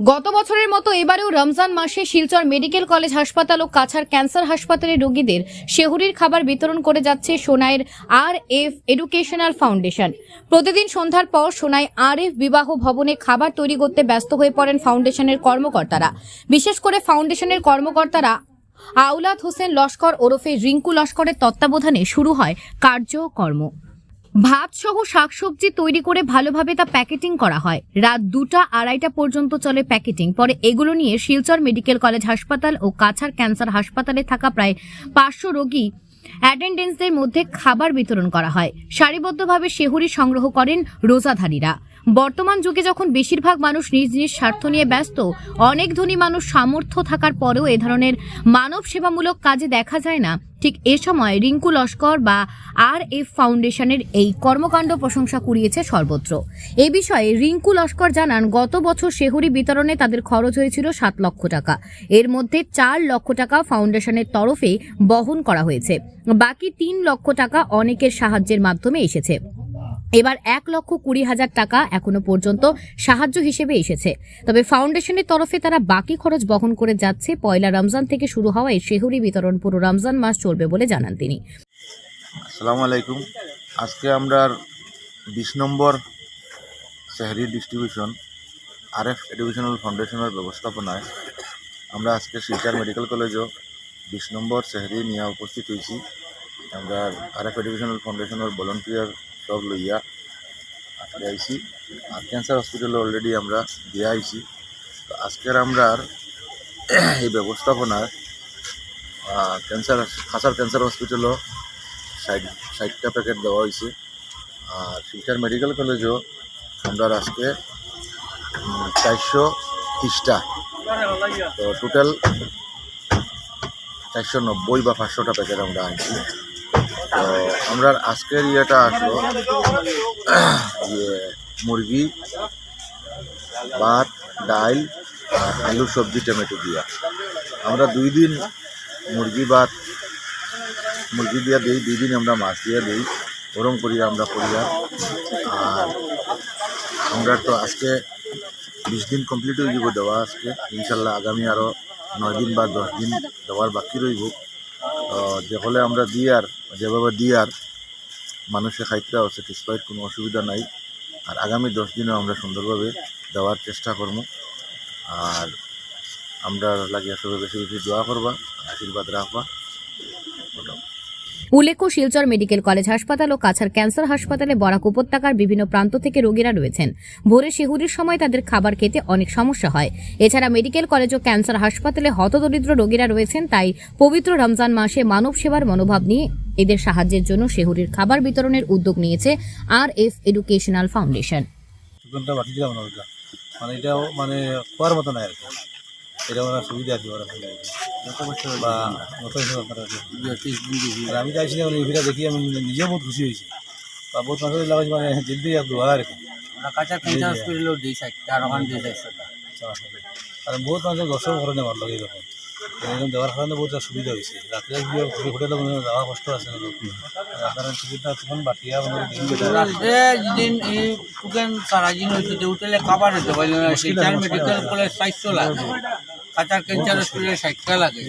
গত বছরের মতো এবারেও রমজান মাসে শিলচর মেডিকেল কলেজ হাসপাতাল ও কাছাড় ক্যান্সার হাসপাতালের রোগীদের শেহুরির খাবার বিতরণ করে যাচ্ছে সোনাইয়ের আর এফ এডুকেশনাল ফাউন্ডেশন। প্রতিদিন সন্ধ্যার পর সোনাই আর এফ বিবাহ ভবনে খাবার তৈরি করতে ব্যস্ত হয়ে পড়েন ফাউন্ডেশনের কর্মকর্তারা। বিশেষ করে ফাউন্ডেশনের কর্মকর্তারা আউলাদ হোসেন লস্কর ওরফে রিঙ্কু লস্করের তত্ত্বাবধানে শুরু হয় কার্যকর্ম। ভাত সহ শাকসবজি তৈরি করে ভালোভাবে তা প্যাকেটিং করা হয়। রাত দুটা আড়াইটা পর্যন্ত চলে প্যাকেটিং। পরে এগুলো নিয়ে শিলচর মেডিকেল কলেজ হাসপাতাল ও কাছাড় ক্যান্সার হাসপাতালে থাকা প্রায় পাঁচশো রোগী অ্যাটেন্ডেন্সদের মধ্যে খাবার বিতরণ করা হয়। সারিবদ্ধভাবে শেহুরি সংগ্রহ করেন রোজাধারীরা। বর্তমান যুগে যখন বেশিরভাগ মানুষ নিজ নিজ স্বার্থ নিয়ে ব্যস্ত, অনেক ধনী মানুষ সামর্থ্য থাকার পরেও এ ধরনের মানব সেবামূলক কাজে দেখা যায় না, ঠিক এ সময় রিঙ্কু লস্কর বা আর এফ ফাউন্ডেশনের এই কর্মকাণ্ড প্রশংসা কুড়িয়েছে সর্বত্র। এ বিষয়ে রিঙ্কু লস্কর জানান, গত বছর শেহুরি বিতরণে তাদের খরচ হয়েছিল সাত লক্ষ টাকা। এর মধ্যে চার লক্ষ টাকা ফাউন্ডেশনের তরফে বহন করা হয়েছে। বাকি তিন লক্ষ টাকা অনেকের সাহায্যের মাধ্যমে এসেছে। এবার এক লক্ষ কুড়ি হাজার টাকা এখনও পর্যন্ত সাহায্য হিসেবে এসেছে। তবে ফাউন্ডেশনের তরফে তারা বাকি খরচ বহন করে যাচ্ছে। পয়লা রমজান থেকে শুরু হওয়া এই শেহুরি বিতরণ পুরো রমজান মাস চলবে বলে জানান তিনি। আসসালামু আলাইকুম। আজকে আমরা বিশ নম্বর শহরি ডিস্ট্রিবিউশন আর এফ এডুকেশনাল ফাউন্ডেশনের ব্যবস্থাপনায় আমরা আজকে শিলচর মেডিকেল কলেজও বিশ নম্বর শহরি নিয়ে উপস্থিত হয়েছি। আমরা আর এফ এডুকেশনাল ফাউন্ডেশনের ভলেন্টিয়ার সব লইয়া আজকে আর ক্যান্সার হসপিটালে অলরেডি আমরা দিয়ে আইছি। তো আজকের আমরা এই ব্যবস্থাপনায় আহ, ক্যান্সার খাসার ক্যান্সার হসপিটালও ষাট ষাটটা প্যাকেট দেওয়া হয়েছে আর শিলচর মেডিকেল কলেজও আমরা আজকে চারশো তিরিশটা। তো টোটাল চারশো নব্বই বা পাঁচশোটা প্যাকেট আমরা আনছি। তো আমরা আজকের ইয়েটা আসলো ইয়ে মুরগি, ভাত, ডাল আর আলু, সবজি, টমেটো দিয়া। আমরা দুই দিন মুরগি, ভাত, মুরগি দিয়া দিই, দুই দিন আমরা মাছ দিয়া দিই, ওরম করি আমরা পরিবার আর আমরা তো আজকে বিশ দিন কমপ্লিট হয়ে যাব দেওয়া আজকে। ইনশাল্লাহ আগামী আরও নয় দিন বা দশ দিন দেওয়ার বাকি রইব। যে হলে আমরা দিই আর যেভাবে দিই আর মানুষে খাইতে স্যাটিসফাইড কোনো অসুবিধা নাই। আর আগামী দশ দিনেও আমরা সুন্দরভাবে দেওয়ার চেষ্টা করব। আর আমরা লাগিয়ে সবাই বেশি বেশি দোয়া করবা, আশীর্বাদ রাখবা। উল্লেখ্য শিলচর মেডিকেল কলেজ হাসপাতাল ও কাছাড় ক্যান্সার হাসপাতালে বরাক উপত্যকার বিভিন্ন প্রান্ত থেকে রোগীরা রয়েছেন। ভোরে শিহুরির সময় তাদের খাবার খেতে অনেক সমস্যা হয়। এছাড়া মেডিকেল কলেজ ও ক্যান্সার হাসপাতালে হতদরিদ্র রোগীরা রয়েছেন, তাই পবিত্র রমজান মাসে মানব সেবার মনোভাব নিয়ে এদের সাহায্যের জন্য শেহুরির খাবার বিতরণের উদ্যোগ নিয়েছে আর এফ এডুকেশনাল ফাউন্ডেশন। মানে এটাও মানে খোয়ার মতো আর এটা ওনার সুবিধা আছে ওরা বা আর। আর আমি চাইছিলাম ভিডিও দেখি আমি নিজেও বহুত খুশি হয়েছি। বা বহুত মানুষের লাগাচ্ছি মানে জলদি আর দোয়া আর কি। কাঁচা কাঁচা হসপিটালও দিয়েছে আর ওখানে দিই চারশোটা আচ্ছা। আর বহুত মানুষের দর্শক ঘরে নেওয়ার লাগে যখন এরকম দেওয়ার কারণে বহুত সুবিধা হয়েছে। রাত্রে ঘুরে মানে যাওয়া কষ্ট আছে আপনারা টিকিটটা তখন বাটিয়া রাত্রে যেদিন এই টুকেন সারা হইতো যে হোটেলে খাবার হইতে পারল না মেডিকেল কলেজ চারশো লাগে। কাঁচার ক্যান্সার হসপিটালে ষাটটা লাগে।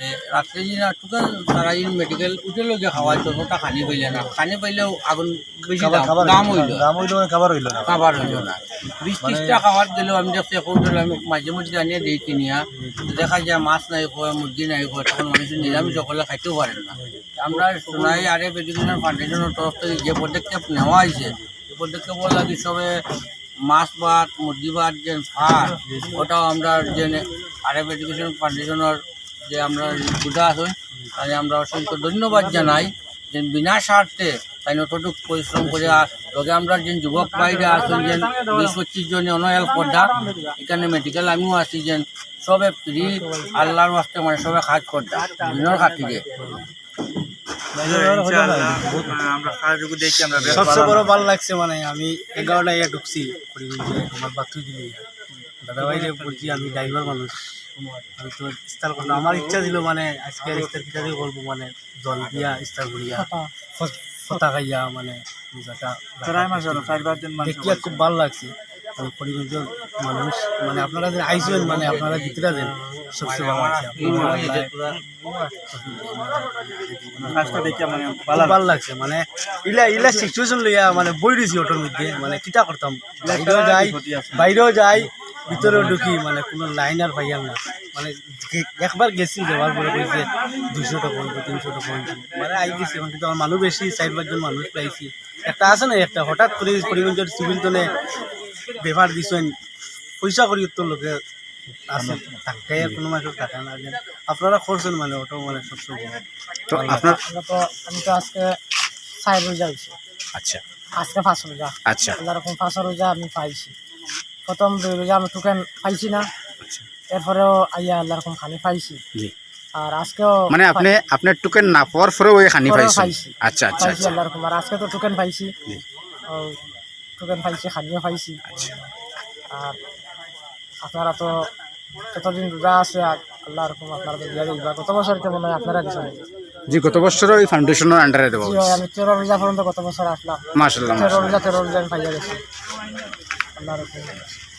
তে রাত্রে দিন আর টুকেন সারা দিন মেডিকেল হোটেলে যে খাওয়া হইতো ওটা খানি পাইলে না। খানি পাইলেও আগুন বেশি দাম হইল দাম হইল মানে খাবার হইল না। খাবার হইল না। বিশ ত্রিশটা খাবার গেলেও আমি দেখছি এখন আমি মাঝে মধ্যে আনিয়ে দিই কিনিয়া তো দেখা যায় মাছ নাই কয় মুরগি নাই কয় তখন মানুষ নিরামিষ সকলে খাইতেও পারেন না। আমরা সোনাই আর এডুকেশন ফাউন্ডেশনের তরফ থেকে যে পদক্ষেপ নেওয়া হয়েছে এই পদক্ষেপ লাগে সবে মাছ ভাত মুরগি ভাত যে ভাত ওটাও আমরা যে আর এফ এডুকেশন ফাউন্ডেশনের যে আমরা বুধা আছেন তাই আমরা অসংখ্য ধন্যবাদ জানাই যে বিনা স্বার্থে তাই অতটুক পরিশ্রম করে লগে আমরা যে যুবক ভাইরা আছেন, যে বিশ পঁচিশ জনে অন হেল্প করদা এখানে মেডিকেল আমিও আছি, যে সবে ফ্রি আল্লাহর বাস্তে মানে সবে কাজ করদা দিনের খাতিরে। সবচেয়ে বড় ভালো লাগছে মানে আমি এগারোটা ইয়া ঢুকছি দাদাভাই যে বলছি আমি ড্রাইভার মানুষ। আমি তো ইস্তার করলাম আমার ইচ্ছা ছিল মানে আজকে ইস্তার কিটা দিয়ে করব মানে জল দিয়া ইস্তার করিয়া ফতা খাইয়া মানে রোজাটা দেখিয়া খুব ভালো লাগছে। তো করিমগঞ্জের মানুষ মানে আপনারা যে আইসবেন মানে আপনারা ভিতরে দেন সবচেয়ে ভালো আছে ভালো লাগছে। মানে ইলা ইলা সিচুয়েশন লইয়া মানে বই দিছি ওটার মধ্যে মানে কিটা করতাম। বাইরেও যাই বাইরেও যাই ভিতরেও ঢুকি মানে কোনো লাইন আর পাইয়াম না। মানে একবার গেছি যাওয়ার পরে কইছে দুশো টাকা হইব তিনশো টাকা মানে আই গেছি এখন কিন্তু আমার মানুষ বেশি চার পাঁচজন মানুষ পাইছি। একটা আছে না একটা হঠাৎ করে করিমগঞ্জের সিভিল জনে ব্যবহার দিছেন পয়সা করি তো লোকে আছে থাকে কোনো মানুষ থাকে না। আপনারা করছেন মানে ওটাও মানে সবসময়। তো আপনার তো আমি তো আজকে চার রোজা হয়েছে আচ্ছা। আজকে পাঁচ রোজা আচ্ছা রকম পাঁচ রোজা আমি পাইছি। প্রথম দুই রোজা আমি টোকেন পাইছি না। এরপরেও আইয়া আল্লাহ রকম খানি পাইছি। জি। আর আজকেও মানে আপনি আপনার টোকেন না পাওয়ার পরেও ওই খানি পাইছি। আচ্ছা আচ্ছা পাইছি আচ্ছা। আল্লাহ রকম। আর আজকে তো টোকেন পাইছি। জি। টোকেন পাইছি খানিও পাইছি। আচ্ছা। আর আপনারা তো যতদিন রোজা আছে আল্লাহ রকম আপনারা তো দিয়া দিবা গত বছর মনে হয় আপনারা দিচ্ছেন জি গত বছরও এই ফাউন্ডেশনের আন্ডারে হয়, আমি তেরো রোজা পর্যন্ত গত বছর আসলাম। মাসাল্লাহ তেরো রোজা তেরো রোজা আমি পাইয়া গেছি। আল্লাহ রকম